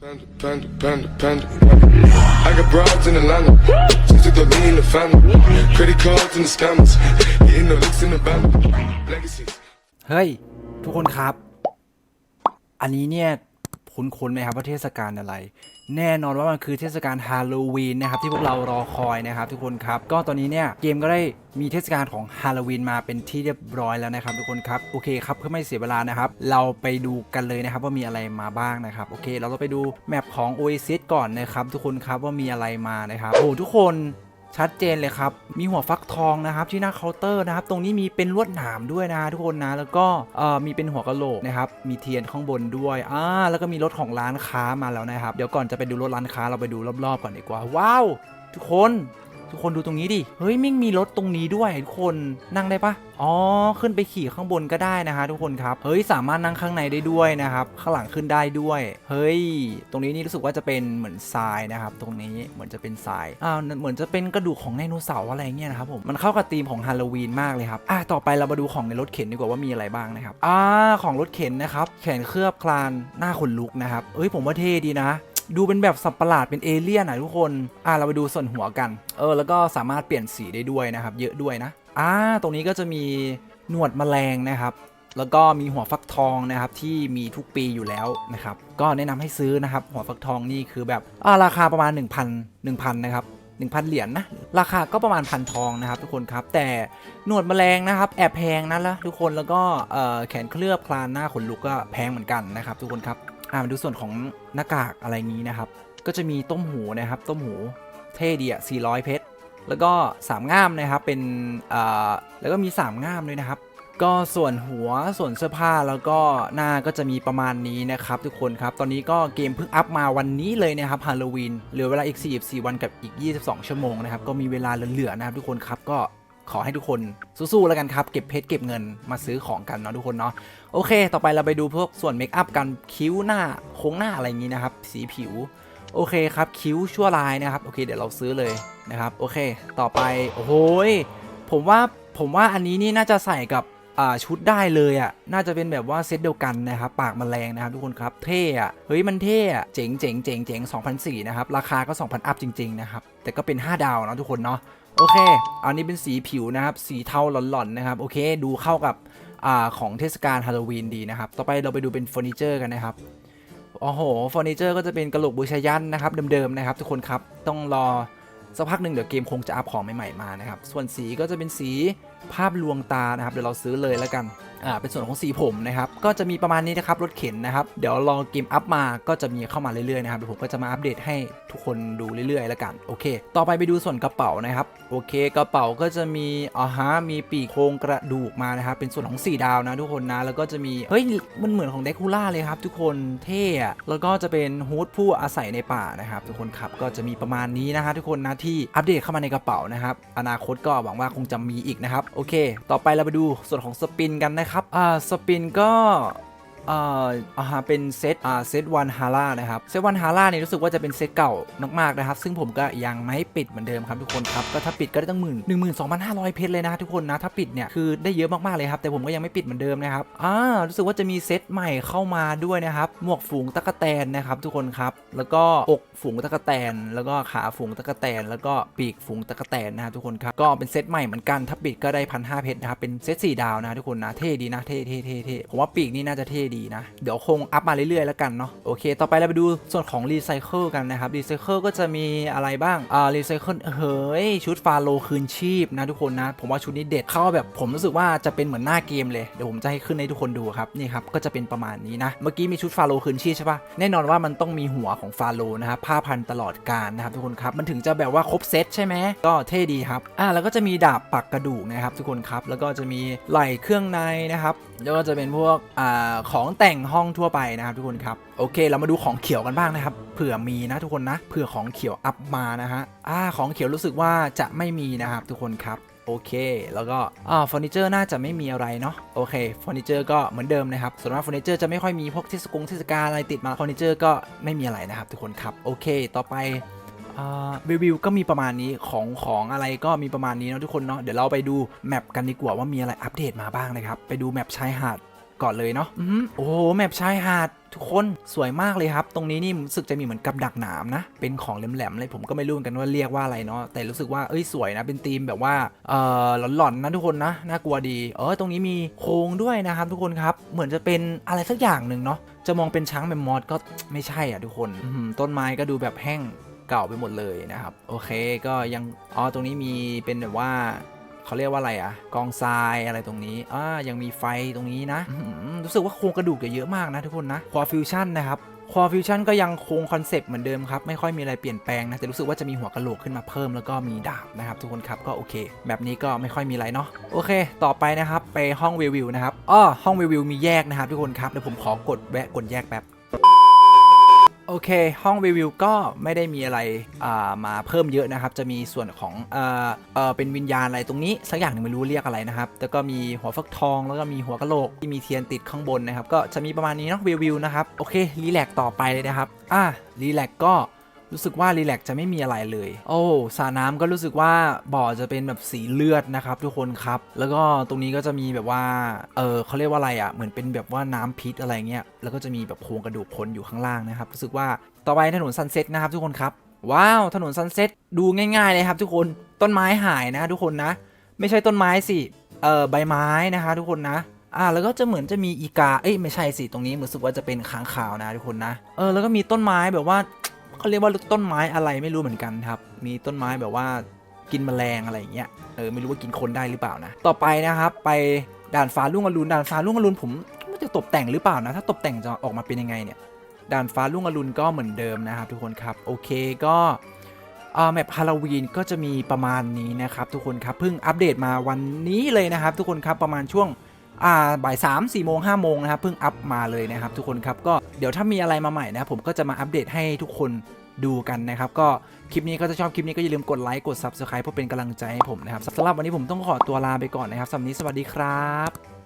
Panda, panda, panda, panda. I got broads in Atlanta. Just took the lean in the family. Credit cards in the scammers. Getting the looks in the band. Legacies. เฮ้ย ทุกคนครับ อันนี้เนี่ย คุ้นๆไหมครับว่าเทศกาลอะไร แน่นอนว่ามันคือเทศกาลฮาโลวีนนะครับที่พวกเรารอคอยนะครับทุกคนครับ ก็ตอนนี้เนี่ยเกมก็ได้มีเทศกาลของฮาโลวีนมาเป็นที่เรียบร้อยแล้วนะครับทุกคนครับโอเคครับเพื่อไม่เสียเวลานะครับ เราไปดูกันเลยนะครับว่ามีอะไรมาบ้างนะครับโอเค เราไปดูแมปของ Oasis ก่อนนะครับทุกคนครับว่ามีอะไรมานะครับโอ้ทุกคน ชัดเจนเลยครับ มีหัวฟักทองนะครับที่หน้าเคาน์เตอร์นะครับ ตรงนี้มีเป็นลวดหนามด้วยนะทุกคนนะ แล้วก็มีเป็นหัวกะโหลกนะครับ มีเทียนข้างบนด้วย อ่า แล้วก็มีรถของร้านค้ามาแล้วนะครับ เดี๋ยวก่อนจะไปดูรถร้านค้าเราไปดูรอบๆก่อนดีกว่า ว้าว ทุกคน ทุกคนดูตรงนี้ดิ เฮ้ยมิ่งมีรถตรงนี้ด้วยทุกคนนั่งได้ปะอ๋อ ขึ้นไปขี่ข้างบนก็ได้นะฮะทุกคนครับ เฮ้ย สามารถนั่งข้างในได้ด้วยนะครับ ข้างหลังขึ้นได้ด้วย เฮ้ย ตรงนี้นี่รู้สึกว่าจะเป็นเหมือนทรายนะครับ ตรงนี้เหมือนจะเป็นทรายอ่าว เหมือนจะเป็นกระดูกของไดโนเสาร์อะไรเงี้ยนะครับผม มันเข้ากับธีมของฮาโลวีนมากเลยครับ อะ ต่อไปเรามาดูของในรถเข็นดีกว่าว่ามีอะไรบ้างนะครับ อ่า ของรถเข็นนะครับ แขนเคลือบคลาน หน้าขนลุกนะครับ เอ้ย ผมว่าเท่ดีนะ ดูเป็นแบบสับประหลาดเป็นเอเลี่ยนอะทุกคน อ่าเราไปดูส่วนหัวกัน เออ แล้วก็สามารถเปลี่ยนสีได้ด้วยนะครับ เยอะด้วยนะ อ่า ตรงนี้ก็จะมีหนวดแมลงนะครับ แล้วก็มีหัวฟักทองนะครับที่มีทุกปีอยู่แล้วนะครับ ก็แนะนำให้ซื้อนะครับ หัวฟักทองนี่คือแบบอ่าราคาประมาณ 1,000 1,000นะครับ1,000 เหรียญนะ ราคาก็ประมาณพันทองนะครับทุกคนครับ แต่หนวดแมลงนะครับ แอบแพงนะละทุกคนแล้วก็เอ่อแขนเคลือบคลานหน้าขนลุกก็แพงเหมือนกันนะครับทุกคนครับ อ่ามาดูส่วนของหน้ากากอะไรนี้นะครับ ก็จะมีต้มหูนะครับ ต้มหูเท่ดีอะ400 เพชร แล้วก็สามง่ามนะครับ เป็นอ่าแล้วก็มีสามง่ามด้วยนะครับ ก็ส่วนหัวส่วนเสื้อผ้าแล้วก็หน้าก็จะมีประมาณนี้นะครับ ทุกคนครับ ตอนนี้ก็เกมเพิ่งอัพมาวันนี้เลยนะครับฮาโลวีนเหลือเวลาอีก 44 วันกับอีก 22 ชั่วโมงนะครับ ก็มีเวลาเหลือๆนะครับทุกคนครับก็ ขอให้ทุกคนสู้ๆแล้วกันครับ เก็บเพชรเก็บเงินมาซื้อของกันเนาะทุกคนเนาะโอเค ต่อไปเราไปดูพวกส่วนเมคอัพกันคิ้วหน้าโค้งหน้าอะไรอย่างนี้นะครับ สีผิวโอเคครับคิ้วชั่วลายนะครับโอเคเดี๋ยวเราซื้อเลยนะครับโอเค ต่อไปโอ้โหผมว่าผมว่าอันนี้นี่น่าจะใส่กับชุดได้เลยอะ น่าจะเป็นแบบว่าเซตเดียวกันนะครับ ปากมแมลงนะครับทุกคนครับ เท่อะเฮ้ยมันเท่อะเจ๋งเจ๋งเจ๋งเจ๋ง2004นะครับ ราคาก็ 2,000 อัพจริง ๆ นะครับ แต่ก็เป็น 5 ดาวเนาะทุกคนเนาะ โอเค อันนี้เป็นสีผิวนะครับ สีเทาหลอนๆนะครับ โอเค ดูเข้ากับอ่าของเทศกาลฮาโลวีนดีนะครับ ต่อไปเราไปดูเป็นเฟอร์นิเจอร์กันนะครับ โอ้โห เฟอร์นิเจอร์ก็จะเป็นกระโหลกบูชายันนะครับ เดิมๆนะครับ ทุกคนครับ ต้องรอสักพักหนึ่งเดี๋ยวเกมคงจะอัพของใหม่ๆมานะครับ ส่วนสีก็จะเป็นสี ภาพลวงตานะครับเดี๋ยวเราซื้อเลยแล้วกันอ่าเป็นส่วนของสีผมนะครับก็จะมีประมาณนี้นะครับรถเข็นนะครับเดี๋ยวรอเกมอัพมาก็จะมีเข้ามาเรื่อยๆนะครับเดี๋ยวผมก็จะมาอัปเดตให้ทุกคนดูเรื่อยๆแล้วกันโอเค ต่อไปไปดูส่วนกระเป๋านะครับโอเค กระเป๋าก็จะมีอ่าฮะมีปีกโครงกระดูกมานะครับเป็นส่วนของสีดาวนะทุกคนนะแล้วก็จะมีเฮ้ยมันเหมือนของเดคูล่าเลยครับทุกคนเท่แล้วก็จะเป็นฮูดผู้อาศัยในป่านะครับทุกคนครับก็จะมีประมาณนี้นะฮะทุกคนนะที่อัปเดตเข้ามาในกระเป๋านะครับอนาคตก็หวังว่าคงจะมีอีกนะครับโอเค ต่อไปเราไปดูส่วนของสปินกันนะครับ อ่า สปินก็ อ่อ่าฮะเป็นเซตอ่าเซตวันฮาร่านะครับเซตวันฮาร่าเนี่ยรู้สึกว่าจะเป็นเซตเก่ามากๆนะครับ ซึ่งผมก็ยังไม่ปิดเหมือนเดิมครับทุกคนครับก็ถ้าปิดก็ได้ตั้งหมื่นหนึ่งหมื่นสองพันห้าร้อยเพชรเลยนะทุกคนนะถ้าปิดเนี่ยคือได้เยอะมากๆเลยครับแต่ผมก็ยังไม่ปิดเหมือนเดิมนะครับอ่ารู้สึกว่าจะมีเซตใหม่เข้ามาด้วยนะครับหมวกฝูงตะกแตนนะครับทุกคนครับแล้วก็อกฝูงตะกแตน แล้วก็ขาฝูงตะกแตน แล้วก็ปีกฝูงตะกแตนนะครับทุกคนครับก็เป็นเซตใหม่เหมือนกันถ้าปิดก็ได้พันห้าเพชรนะครับเป็นเซตสี่ดาวนะทุกคนนะเท่ดีนะเท่เท่เท่เท่ผมว่าปีกนี่น่าจะเท่ดีนะ เดี๋ยวคงอัพมาเรื่อยๆแล้วกันเนาะโอเค ต่อไปเราไปดูส่วนของรีไซเคิลกันนะครับรีไซเคิลก็จะมีอะไรบ้างอ่ารีไซเคิลเฮ้ยชุดฟาโลคืนชีพนะทุกคนนะ ผมว่าชุดนี้เด็ดเข้าแบบผมรู้สึกว่าจะเป็นเหมือนหน้าเกมเลยเดี๋ยวผมจะให้ขึ้นให้ทุกคนดูครับนี่ครับก็จะเป็นประมาณนี้นะเมื่อกี้มีชุดฟาโลคืนชีพใช่ปะแน่นอนว่ามันต้องมีหัวของฟาโลนะครับผ้าพันตลอดกาลนะครับทุกคนครับมันถึงจะแบบว่าครบเซตใช่ไหมก็เท่ดีครับอ่าแล้วก็จะมีดาบปักกระดูกนะครับทุกคนครับแล้วก็จะมีไหล่เครื่องในนะครับแล้วก็จะเป็นพวกอ่าของของแต่งห้องทั่วไปนะครับทุกคนครับโอเค เรามาดูของเขียวกันบ้างนะครับเผื่อมีนะทุกคนนะเผื่อของเขียวอัพมานะฮะอ่าของเขียวรู้สึกว่าจะไม่มีนะครับทุกคนครับโอเค แล้วก็อ่าเฟอร์นิเจอร์น่าจะไม่มีอะไรเนาะ โอเค เฟอร์นิเจอร์ก็เหมือนเดิมนะครับ ส่วนมากเฟอร์นิเจอร์จะไม่ค่อยมีพวกเทศกงเทศกาลอะไรติดมา เฟอร์นิเจอร์ก็ไม่มีอะไรนะครับทุกคนครับ โอเค ต่อไปอ่ารีวิวก็มีประมาณนี้ของของอะไรก็มีประมาณนี้เนาะทุกคนเนาะ เดี๋ยวเราไปดูแมปกันดีกว่าว่ามีอะไรอัปเดตมาบ้างนะครับ ไปดูแมปชายหาด ก่อนเลยเนาะอือหือโอ้โหแมปชายหาดทุกคนสวยมากเลยครับ ตรงนี้นี่รู้สึกจะมีเหมือนกับดักหนามนะ เป็นของแหลมๆเลยผมก็ไม่รู้กันว่าเรียกว่าอะไรเนาะแต่รู้สึกว่าเอ้ยสวยนะเป็นธีมแบบว่าเออหลอนๆนะทุกคนนะน่ากลัวดีเออตรงนี้มีโครงด้วยนะครับ ทุกคนครับเหมือนจะเป็นอะไรสักอย่างหนึ่งเนาะจะมองเป็นช้างแมมมอสก็ไม่ใช่อะทุกคนอื้อหือต้นไม้ก็ดูแบบแห้งเก่าไปหมดเลยนะครับ โอเคก็ยังอ๋อตรงนี้มีเป็นแบบว่า เขาเรียกว่าอะไรอะกองทรายอะไรตรงนี้อ่ายังมีไฟตรงนี้นะรู้สึกว่าโครงกระดูกจะเยอะมากนะทุกคนนะควอฟิวชั่นนะครับคอฟิวชั่นก็ยังคงคอนเซปต์เหมือนเดิมครับ ไม่ค่อยมีอะไรเปลี่ยนแปลงนะ แต่รู้สึกว่าจะมีหัวกะโหลกขึ้นมาเพิ่มแล้วก็มีดาบนะครับ ทุกคนครับก็โอเค แบบนี้ก็ไม่ค่อยมีอะไรเนาะโอเค ต่อไปนะครับ ไปห้องรีวิวนะครับอ้อห้องรีวิวมีแยกนะครับทุกคนครับเดี๋ยวผมขอกดแวะกดแยกแป๊บ โอเค ห้องรีวิวก็ไม่ได้มีอะไรมาเพิ่มเยอะนะครับ จะมีส่วนของเอเอเป็นวิญญาณอะไรตรงนี้ สักอย่างหนึ่งไม่รู้เรียกอะไรนะครับ แล้วก็มีหัวฟักทอง แล้วก็มีหัวกะโหลกที่มีเทียนติดข้างบนนะครับ ก็จะมีประมาณนี้เนาะรีวิวนะครับ โอเครีแลกต่อไปเลยนะครับ อะรีแลกก็ รู้สึกว่ารีแลกจะไม่มีอะไรเลย โอ้สระน้ำก็รู้สึกว่าบ่อจะเป็นแบบสีเลือดนะครับทุกคนครับ แล้วก็ตรงนี้ก็จะมีแบบว่า เออเขาเรียกว่าอะไรอะ่ะ เหมือนเป็นแบบว่าน้ำพิษอะไรเงี้ย แล้วก็จะมีแบบโครงกระดูกคนอยู่ข้างล่างนะครับ รู้สึกว่า ต่อไปถนนซันเซ็ตนะครับทุกคนครับ ว้าว ถนนซันเซ็ตดูง่ายๆเลยครับ ทุกคน ต้นไม้หายนะ ทุกคนนะ ไม่ใช่ต้นไม้สิ เออใบไม้นะคะ ทุกคนนะอ่าแล้วก็จะเหมือนจะมีอีกา เอ้ยไม่ใช่สิ ตรงนี้เหมือนรู้สึกว่าจะเป็นค้างคาวนะทุกคนนะ เออแล้วก็มีต้นไม้แบบว่า เขาเรียกว่าต้นไม้อะไรไม่รู้เหมือนกันครับ มีต้นไม้แบบว่ากินแมลงอะไรอย่างเงี้ย เออไม่รู้ว่ากินคนได้หรือเปล่านะ ต่อไปนะครับไปด่านฟ้าลุ่งอรุณด่านฟ้าลุ่งอรุณผมไม่จะตกแต่งหรือเปล่านะ ถ้าตกแต่งจะออกมาเป็นยังไงเนี่ย ด่านฟ้าลุ่งอรุณก็เหมือนเดิมนะครับ ทุกคนครับ โอเคก็อ่าแมปฮาโลวีนก็จะมีประมาณนี้นะครับทุกคนครับเพิ่งอัปเดตมาวันนี้เลยนะครับ ทุกคนครับประมาณช่วงอ่าบ่ายสามสี่โมงห้าโมงนะครับเพิ่งอัปมาเลยนะครับ ทุกคนครับก็ เดี๋ยวถ้ามีอะไรมาใหม่นะผมก็จะมาอัปเดตให้ทุกคนดูกันนะครับ ก็คลิปนี้ก็จะชอบคลิปนี้ก็อย่าลืมกดไลค์กด subscribe เพื่อเป็นกำลังใจให้ผมนะครับสำหรับวันนี้ผมต้องขอตัวลาไปก่อนนะครับสำหรับนี้สวัสดีครับ